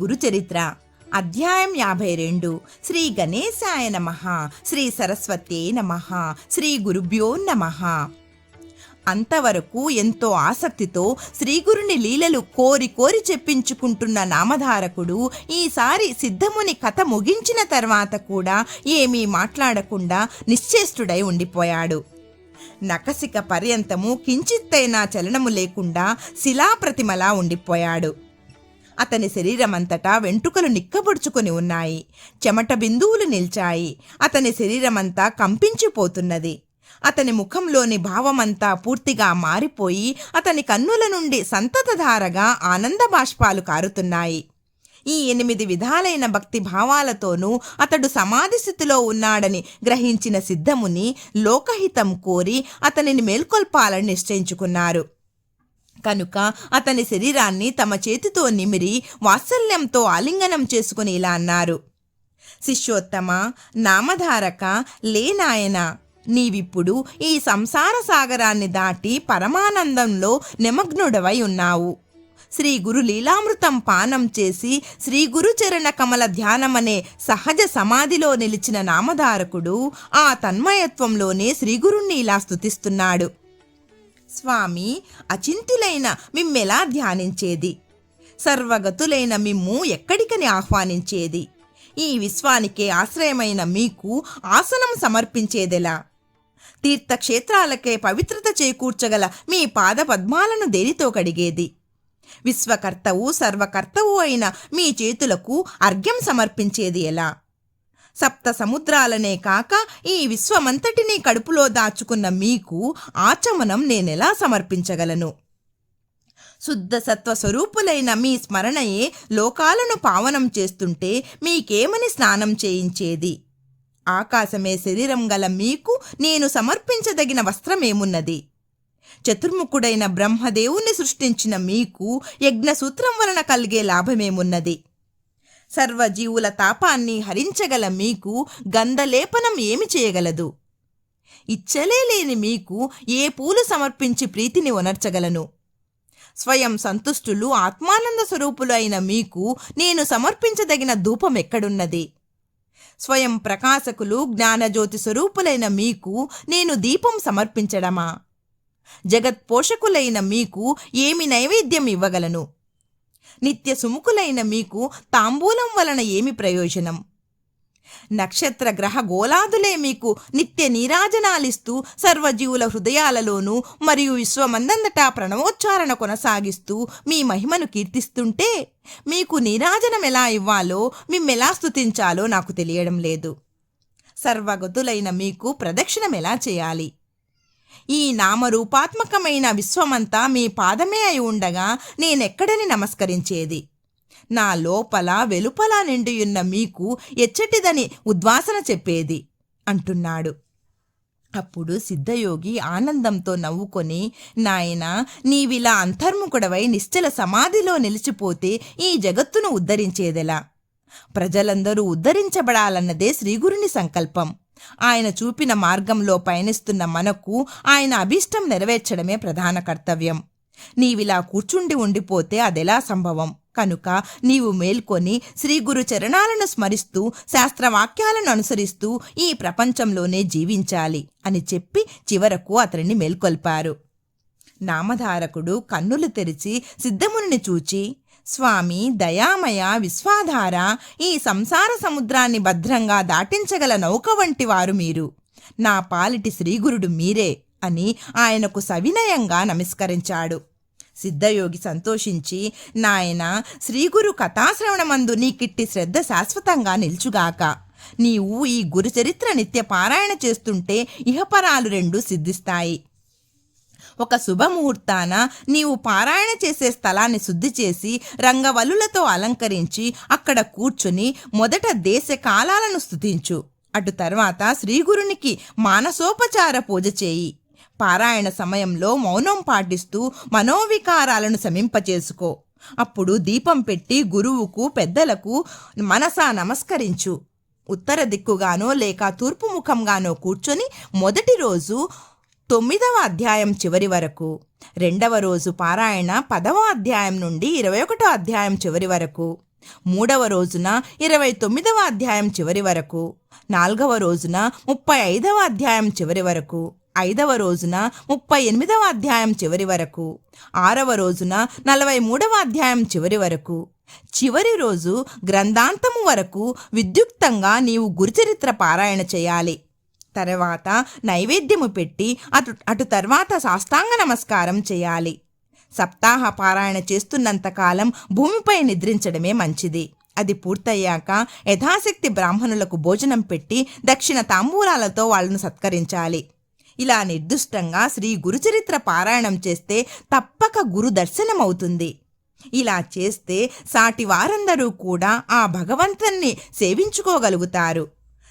గురుచరిత్ర. అధ్యాయం యాభై రెండు శ్రీ గణేశాయ నమ. శ్రీ సరస్వతే నమ. శ్రీ గురుభ్యో నమ. అంతవరకు ఎంతో ఆసక్తితో శ్రీగురుని లీలలు కోరి కోరి చెప్పించుకుంటున్న నామధారకుడు ఈసారి సిద్ధముని కథ ముగించిన తర్వాత కూడా ఏమీ మాట్లాడకుండా నిశ్చేష్టుడై ఉండిపోయాడు. నకసిక పర్యంతము కించిత్తైనా చలనము లేకుండా శిలాప్రతిమలా ఉండిపోయాడు. అతని శరీరమంతటా వెంట్రుకలు నిక్కబొడుచుకొని ఉన్నాయి. చెమట బిందువులు నిల్చాయి. అతని శరీరమంతా కంపించిపోతున్నది. అతని ముఖంలోని భావమంతా పూర్తిగా మారిపోయి అతని కన్నుల నుండి సంతతధారగా ఆనంద బాష్పాలు కారుతున్నాయి. ఈ ఎనిమిది విధాలైన భక్తి భావాలతోనూ అతడు సమాధి స్థితిలో ఉన్నాడని గ్రహించిన సిద్ధముని లోకహితం కోరి అతనిని మేల్కొల్పాలని నిశ్చయించుకున్నారు. కనుక అతని శరీరాన్ని తమ చేతితో నిమిరి వాత్సల్యంతో ఆలింగనం చేసుకుని ఇలా అన్నారు. శిష్యోత్తమ నామధారక లేనాయన నీవిప్పుడు ఈ సంసార సాగరాన్ని దాటి పరమానందంలో నిమగ్నుడవై ఉన్నావు. శ్రీ గురు లీలామృతం పానం చేసి శ్రీ గురు చరణ కమల ధ్యానమనే సహజ సమాధిలో నిలిచిన నామధారకుడు ఆ తన్మయత్వంలోనే శ్రీగురుణ్ణి ఇలా స్తుతిస్తున్నాడు. స్వామి అచింతులైన మిమ్మెలా ధ్యానించేది? సర్వగతులైన మిమ్ము ఎక్కడికని ఆహ్వానించేది? ఈ విశ్వానికే ఆశ్రయమైన మీకు ఆసనం సమర్పించేదెలా? తీర్థక్షేత్రాలకే పవిత్రత చేకూర్చగల మీ పాద పద్మాలను దేనితో కడిగేది? విశ్వకర్తవు సర్వకర్తవు అయిన మీ చేతులకు అర్ఘ్యం సమర్పించేది ఎలా? సప్త సముద్రాలనే కాక ఈ విశ్వమంతటినీ కడుపులో దాచుకున్న మీకు ఆచమనం నేనెలా సమర్పించగలను? శుద్ధ సత్వ స్వరూపులైన మీ స్మరణయే లోకాలను పావనం చేస్తుంటే మీకేమని స్నానం చేయించేది? ఆకాశమే శరీరం గల మీకు నేను సమర్పించదగిన వస్త్రమేమున్నది? చతుర్ముఖుడైన బ్రహ్మదేవుని సృష్టించిన మీకు యజ్ఞసూత్రం వలన కలిగే లాభమేమున్నది? సర్వజీవుల తాపాన్ని హరించగల మీకు గంధలేపనం ఏమి చేయగలదు. ఇచ్చలే లేని మీకు ఏ పూలు సమర్పించి ప్రీతిని ఒనర్చగలను స్వయం సంతుష్టులు ఆత్మానంద స్వరూపులు అయిన మీకు నేను సమర్పించదగిన ధూపం ఎక్కడున్నది. స్వయం ప్రకాశకులు జ్ఞానజ్యోతి స్వరూపులైన మీకు నేను దీపం సమర్పించడమా? జగత్ పోషకులైన మీకు ఏమి నైవేద్యం ఇవ్వగలను? నిత్య సుముఖులైన మీకు తాంబూలం వలన ఏమి ప్రయోజనం? నక్షత్ర గ్రహ గోలాదులే మీకు నిత్య నీరాజనాలిస్తూ సర్వజీవుల హృదయాలలోనూ మరియు విశ్వమందంతటా ప్రణవోచ్చారణ కొనసాగిస్తూ మీ మహిమను కీర్తిస్తుంటే మీకు నీరాజనం ఎలా ఇవ్వాలో మిమ్మెలా స్థుతించాలో నాకు తెలియడం లేదు. సర్వగతులైన మీకు ప్రదక్షిణం ఎలా చేయాలి? ఈ నామరూపాత్మకమైన విశ్వమంతా మీ పాదమే అయి ఉండగా నేనెక్కడని నమస్కరించేది. నా లోపల వెలుపల నిండియున్న మీకు ఎచ్చటిదని ఉద్వాసన చెప్పేది అంటున్నాడు. అప్పుడు సిద్ధయోగి ఆనందంతో నవ్వుకొని నాయన నీవిలా అంతర్ముఖుడవై నిశ్చల సమాధిలో నిలిచిపోతే ఈ జగత్తును ఉద్ధరించేదెలా? ప్రజలందరూ ఉద్ధరించబడాలన్నదే శ్రీగురుని సంకల్పం. ఆయన చూపిన మార్గంలో పయనిస్తున్న మనకు ఆయన అభీష్టం నెరవేర్చడమే ప్రధాన కర్తవ్యం. నీవిలా కూర్చుండి ఉండిపోతే అదెలా సంభవం? కనుక నీవు మేల్కొని శ్రీ గురు చరణాలను స్మరిస్తూ శాస్త్రవాక్యాలను అనుసరిస్తూ ఈ ప్రపంచంలోనే జీవించాలి అని చెప్పి చివరకు అతనిని మేల్కొల్పారు. నామధారకుడు కన్నులు తెరిచి సిద్ధముని చూచి స్వామి దయామయ విశ్వాధార ఈ సంసార సముద్రాన్ని భద్రంగా దాటించగల నౌక వంటి వారు మీరు. నా పాలిటి శ్రీగురుడు మీరే అని ఆయనకు సవినయంగా నమస్కరించాడు. సిద్ధయోగి సంతోషించి నాయన శ్రీగురు కథాశ్రవణమందు నీకిట్టి శ్రద్ధ శాశ్వతంగా నిల్చుగాక. నీవు ఈ గురుచరిత్ర నిత్య పారాయణ చేస్తుంటే ఇహపరాలు రెండు సిద్ధిస్తాయి. ఒక శుభముహూర్తాన నీవు పారాయణ చేసే స్థలాన్ని శుద్ధి చేసి రంగవల్లులతో అలంకరించి అక్కడ కూర్చుని మొదట దేశ కాలాలను స్తుతించు. అటు తర్వాత శ్రీగురునికి మానసోపచార పూజ చేయి. పారాయణ సమయంలో మౌనం పాటిస్తూ మనోవికారాలను శమింపచేసుకో అప్పుడు దీపం పెట్టి గురువుకు పెద్దలకు మనసా నమస్కరించు. ఉత్తర దిక్కుగానో లేక తూర్పు ముఖంగానో కూర్చొని మొదటి రోజు తొమ్మిదవ అధ్యాయం చివరి వరకు రెండవ రోజు పారాయణ పదవ అధ్యాయం నుండి ఇరవై ఒకటో అధ్యాయం చివరి వరకు మూడవ రోజున ఇరవై తొమ్మిదవ అధ్యాయం చివరి వరకు నాలుగవ రోజున ముప్పై ఐదవ అధ్యాయం చివరి వరకు ఐదవ రోజున ముప్పై ఎనిమిదవ అధ్యాయం చివరి వరకు ఆరవ రోజున నలభై మూడవ అధ్యాయం చివరి వరకు చివరి రోజు గ్రంథాంతము వరకు విద్యుక్తంగా నీవు గురుచరిత్ర పారాయణ చేయాలి. తర్వాత నైవేద్యము పెట్టి అటు అటు తర్వాత సాష్టాంగ నమస్కారం చేయాలి. సప్తాహ పారాయణ చేస్తున్నంతకాలం భూమిపై నిద్రించడమే మంచిది. అది పూర్తయ్యాక యథాశక్తి బ్రాహ్మణులకు భోజనం పెట్టి దక్షిణ తాంబూలాలతో వాళ్ళను సత్కరించాలి. ఇలా నిర్దిష్టంగా శ్రీ గురుచరిత్ర పారాయణం చేస్తే తప్పక గురు దర్శనమవుతుంది. ఇలా చేస్తే సాటి వారందరూ కూడా ఆ భగవంతుణ్ణి సేవించుకోగలుగుతారు.